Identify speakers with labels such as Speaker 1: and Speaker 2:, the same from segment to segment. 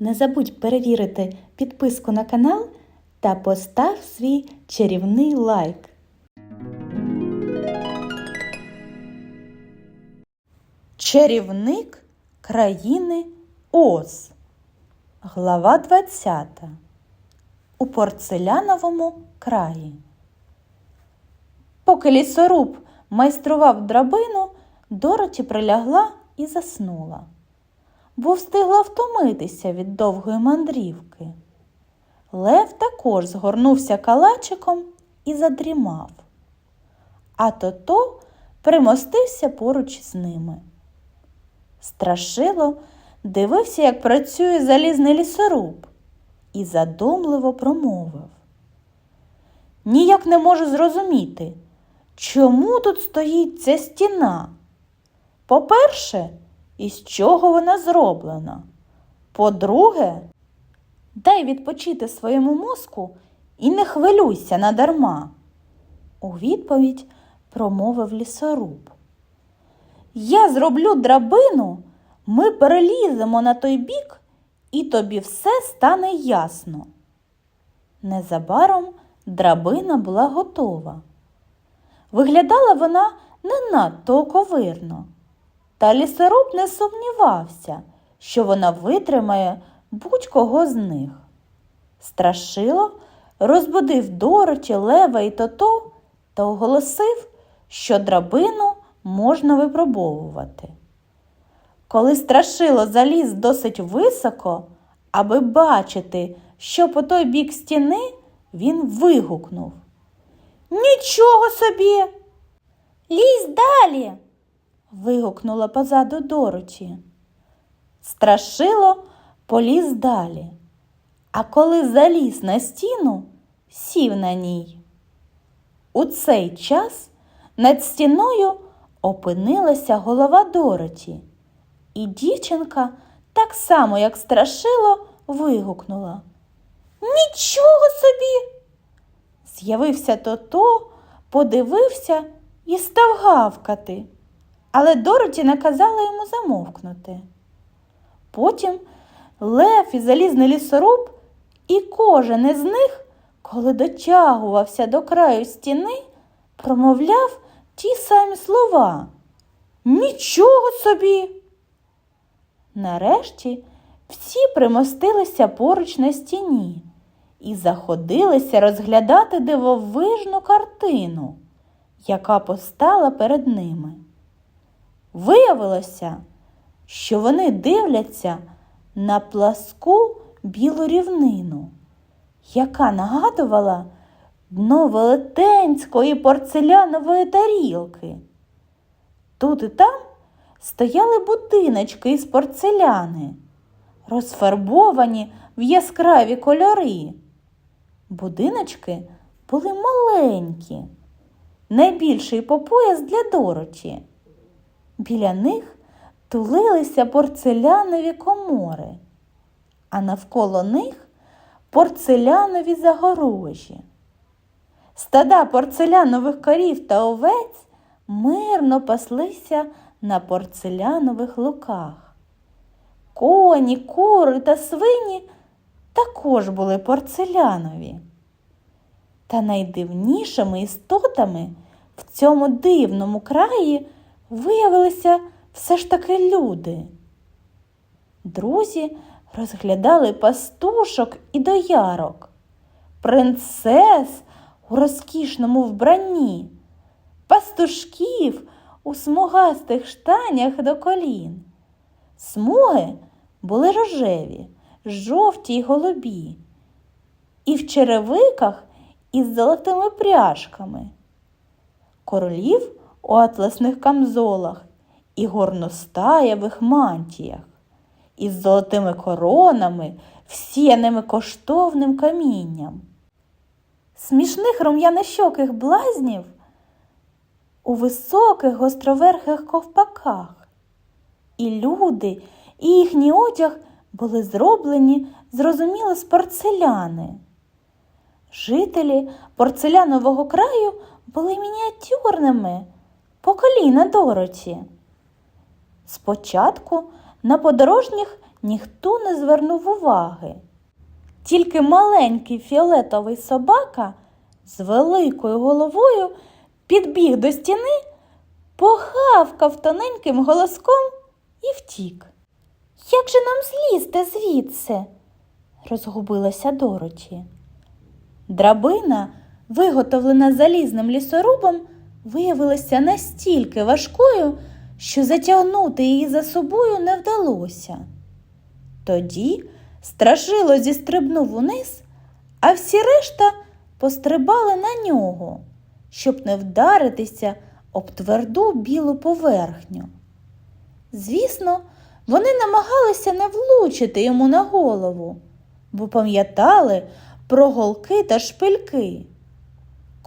Speaker 1: Не забудь перевірити підписку на канал та постав свій чарівний лайк. Чарівник країни Оз. Глава 20. У порцеляновому краї. Поки лісоруб майстрував драбину, Дороті прилягла і заснула, бо встигла втомитися від довгої мандрівки. Лев також згорнувся калачиком і задрімав, а тото примостився поруч з ними. Страшило дивився, як працює залізний лісоруб, і задумливо промовив. Ніяк не можу зрозуміти, чому тут стоїть ця стіна. По-перше, із чого вона зроблена. По-друге, дай відпочити своєму мозку і не хвилюйся надарма. У відповідь промовив лісоруб. Я зроблю драбину, ми переліземо на той бік, і тобі все стане ясно. Незабаром драбина була готова. Виглядала вона не надто оковирно, та лісоруб не сумнівався, що вона витримає будь-кого з них. Страшило розбудив Дороті, Лева і Тото та оголосив, що драбину можна випробовувати. Коли страшило заліз досить високо, аби бачити, що по той бік стіни, він вигукнув. Нічого собі. Лізь далі. Вигукнула позаду Дороті. Страшило поліз далі, а коли заліз на стіну, сів на ній. У цей час над стіною опинилася голова Дороті, і дівчинка, так само, як страшило, вигукнула. Нічого собі. З'явився тото, подивився і став гавкати, але Дороті наказала йому замовкнути. Потім Лев і залізний лісоруб, і кожен із них, коли дотягувався до краю стіни, промовляв ті самі слова. Нічого собі. Нарешті всі примостилися поруч на стіні і заходилися розглядати дивовижну картину, яка постала перед ними. Виявилося, що вони дивляться на пласку білу рівнину, яка нагадувала дно велетенської порцелянової тарілки. Тут і там стояли будиночки із порцеляни, розфарбовані в яскраві кольори. Будиночки були маленькі, найбільший по пояс для Дороті. Біля них тулилися порцелянові комори, а навколо них порцелянові загорожі. Стада порцелянових корів та овець мирно паслися на порцелянових луках. Коні, кури та свині також були порцелянові. Та найдивнішими істотами в цьому дивному краї виявилися все ж таки люди. Друзі розглядали пастушок і доярок, принцес у розкішному вбранні, пастушків у смугастих штанях до колін. Смуги були рожеві, жовті й голубі, і в черевиках із золотими пряжками, королів у атласних камзолах і горностаєвих мантіях, із золотими коронами, всіяними коштовним камінням. Смішних рум'янощоких блазнів у високих гостроверхих ковпаках. І люди, і їхній одяг були зроблені, зрозуміло, з порцеляни. Жителі порцелянового краю були мініатюрними, по коліна Дороті. Спочатку на подорожніх ніхто не звернув уваги. Тільки маленький фіолетовий собака з великою головою підбіг до стіни, погавкав тоненьким голоском і втік. Як же нам злізти звідси? розгубилася Дороті. Драбина, виготовлена залізним лісорубом, виявилася настільки важкою, що затягнути її за собою не вдалося. Тоді страшило зістрибнув униз, а всі решта пострибали на нього, щоб не вдаритися об тверду білу поверхню. Звісно, вони намагалися не влучити йому на голову, бо пам'ятали про голки та шпильки.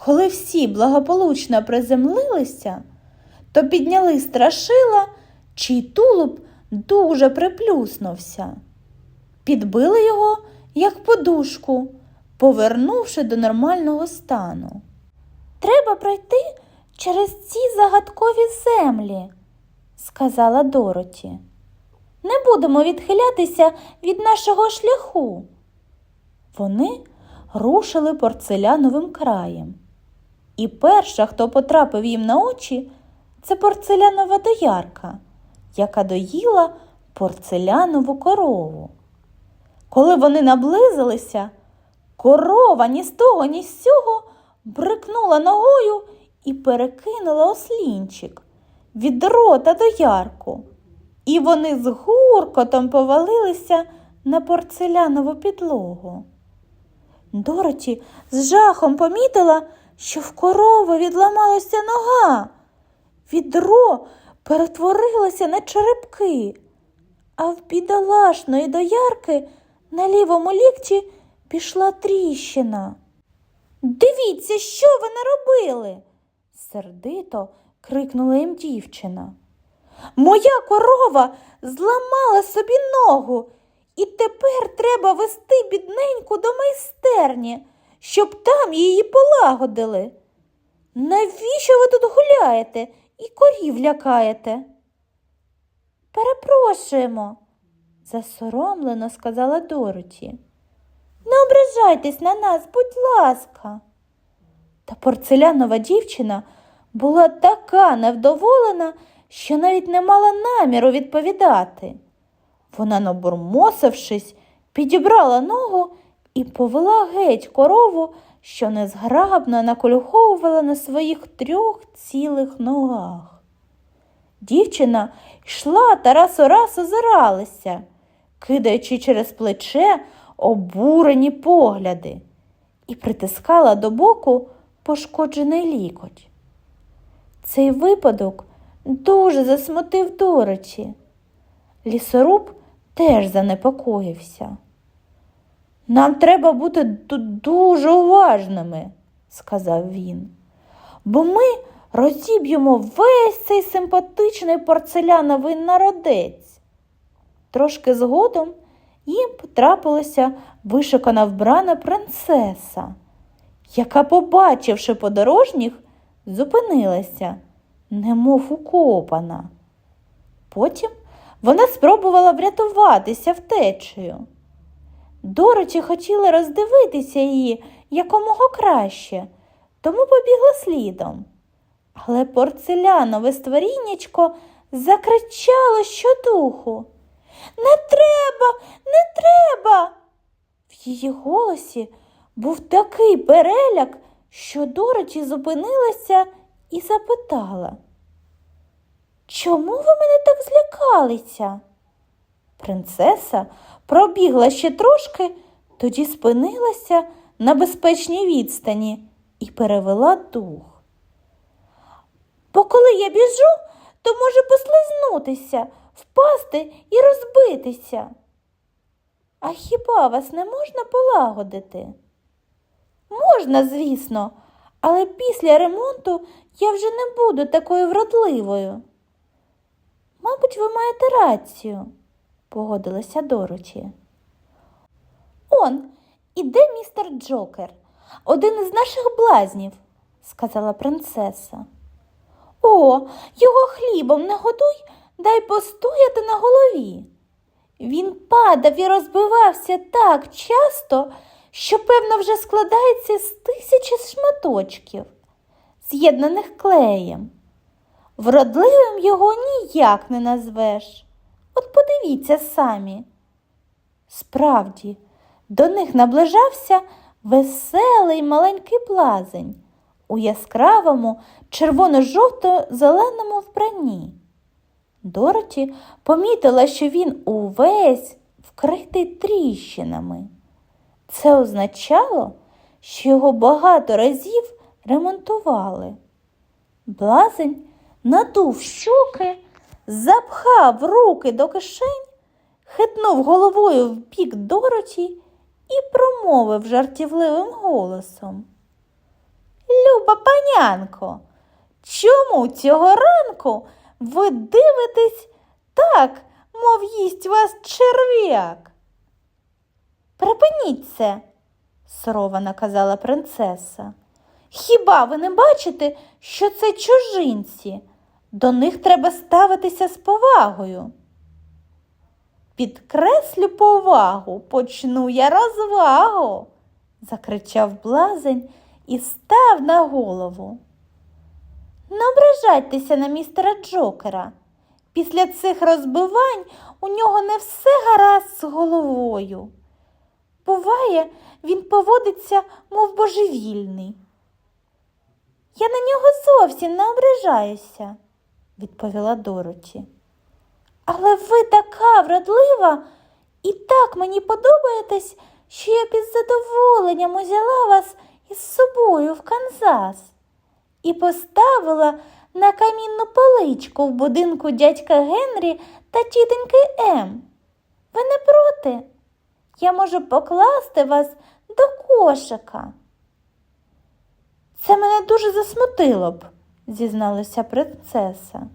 Speaker 1: Коли всі благополучно приземлилися, то підняли страшила, чий тулуб дуже приплюснувся. Підбили його, як подушку, повернувши до нормального стану. Треба пройти через ці загадкові землі, сказала Дороті. Не будемо відхилятися від нашого шляху. Вони рушили порцеляновим краєм. І перша, хто потрапив їм на очі, це порцелянова доярка, яка доїла порцелянову корову. Коли вони наблизилися, корова ні з того, ні з сього брикнула ногою і перекинула ослінчик від рота до ярку. І вони з гуркотом повалилися на порцелянову підлогу. Дороті з жахом помітила, що в корови відламалася нога. Відро перетворилося на черепки, а в бідолашної доярки на лівому лікті пішла тріщина. Дивіться, що ви наробили? сердито крикнула їм дівчина. Моя корова зламала собі ногу, і тепер треба вести бідненьку до майстерні, щоб там її полагодили. Навіщо ви тут гуляєте і корів лякаєте? Перепрошуємо, засоромлено сказала Дороті. Не ображайтесь на нас, будь ласка. Та порцелянова дівчина була така невдоволена, що навіть не мала наміру відповідати. Вона, набурмосившись, підібрала ногу і повела геть корову, що незграбно накольховувала на своїх трьох цілих ногах. Дівчина йшла та раз у раз озиралася, кидаючи через плече обурені погляди, і притискала до боку пошкоджений лікоть. Цей випадок дуже засмутив Дорочі. Лісоруб теж занепокоївся. Нам треба бути тут дуже уважними, сказав він, бо ми розіб'ємо весь цей симпатичний порцеляновий народець. Трошки згодом їм потрапилася вишикана вбрана принцеса, яка, побачивши подорожніх, зупинилася, немов укопана. Потім вона спробувала врятуватися втечею. Дороті хотіла роздивитися її якомога краще, тому побігла слідом. Але порцелянове створіннячко закричало щодуху. Не треба, не треба. В її голосі був такий переляк, що Дороті зупинилася і запитала. Чому ви мене так злякалися? Принцеса пробігла ще трошки, тоді спинилася на безпечній відстані і перевела дух. Бо коли я біжу, то можу послизнутися, впасти і розбитися. А хіба вас не можна полагодити? Можна, звісно, але після ремонту я вже не буду такою вродливою. Мабуть, ви маєте рацію, погодилася Дороті. Он, іде містер Джокер, один із наших блазнів, сказала принцеса. О, його хлібом не годуй, дай постояти на голові. Він падав і розбивався так часто, що, певно, вже складається з тисячі шматочків, з'єднаних клеєм. Вродливим його ніяк не назвеш. От подивіться самі. Справді, до них наближався веселий маленький блазень у яскравому червоно-жовто-зеленому вбранні. Дороті помітила, що він увесь вкритий тріщинами. Це означало, що його багато разів ремонтували. Блазень надув щоки, запхав руки до кишень, хитнув головою в бік Дороті і промовив жартівливим голосом. Люба панянко, чому цього ранку ви дивитесь так, мов їсть вас черв'як? Припиніть це, сурово наказала принцеса. Хіба ви не бачите, що це чужинці? До них треба ставитися з повагою. Підкреслю повагу, почну я розвагу, закричав блазень і став на голову. Не ображайтеся на містера Джокера. Після цих розбивань у нього не все гаразд з головою. Буває, він поводиться, мов божевільний. Я на нього зовсім не ображаюся, відповіла Дороті. Але ви така вродлива і так мені подобаєтесь, що я під задоволенням узяла вас із собою в Канзас і поставила на камінну поличку в будинку дядька Генрі та тітоньки Ем. Ви не проти? Я можу покласти вас до кошика. Це мене дуже засмутило б, зізналася принцеса.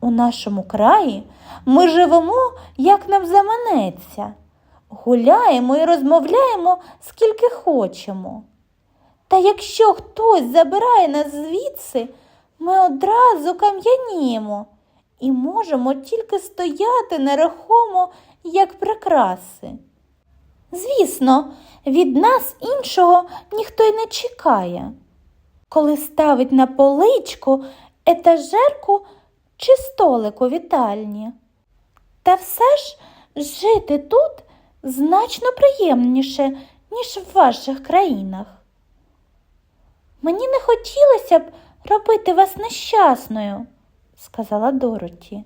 Speaker 1: У нашому краї ми живемо, як нам заманеться, гуляємо і розмовляємо скільки хочемо. Та якщо хтось забирає нас звідси, ми одразу кам'яніємо і можемо тільки стояти нерухомо, як прикраси. Звісно, від нас іншого ніхто й не чекає. Коли ставить на поличку етажерку чи столик у вітальні. Та все ж жити тут значно приємніше, ніж в ваших країнах. Мені не хотілося б робити вас нещасною, сказала Дороті.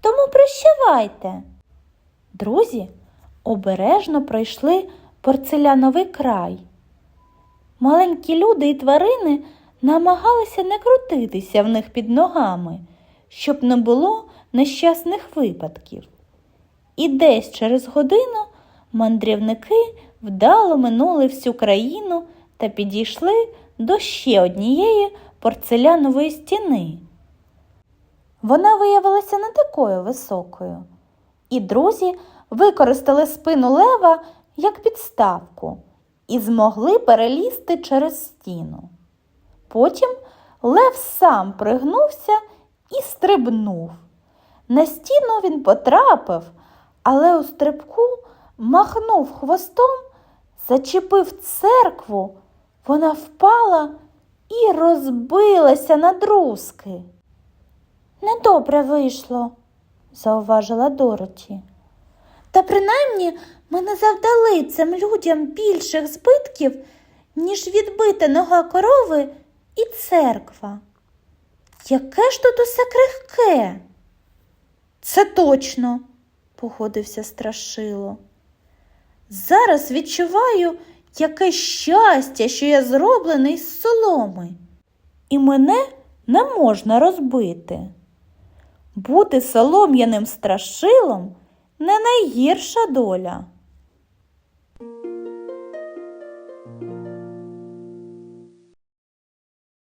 Speaker 1: Тому прощавайте. Друзі обережно пройшли порцеляновий край. Маленькі люди і тварини намагалися не крутитися в них під ногами, щоб не було нещасних випадків. І десь через годину мандрівники вдало минули всю країну та підійшли до ще однієї порцелянової стіни. Вона виявилася не такою високою, і друзі використали спину лева як підставку і змогли перелізти через стіну. Потім лев сам пригнувся і стрибнув. На стіну він потрапив, але у стрибку махнув хвостом, зачепив церкву, вона впала і розбилася на друзки. Недобре вийшло, зауважила Дороті. Та принаймні ми не завдали цим людям більших збитків, ніж відбита нога корови і церква. Яке ж тут усе крихке? Це точно, погодився страшило. Зараз відчуваю, яке щастя, що я зроблений з соломи, і мене не можна розбити. Бути солом'яним страшилом не найгірша доля.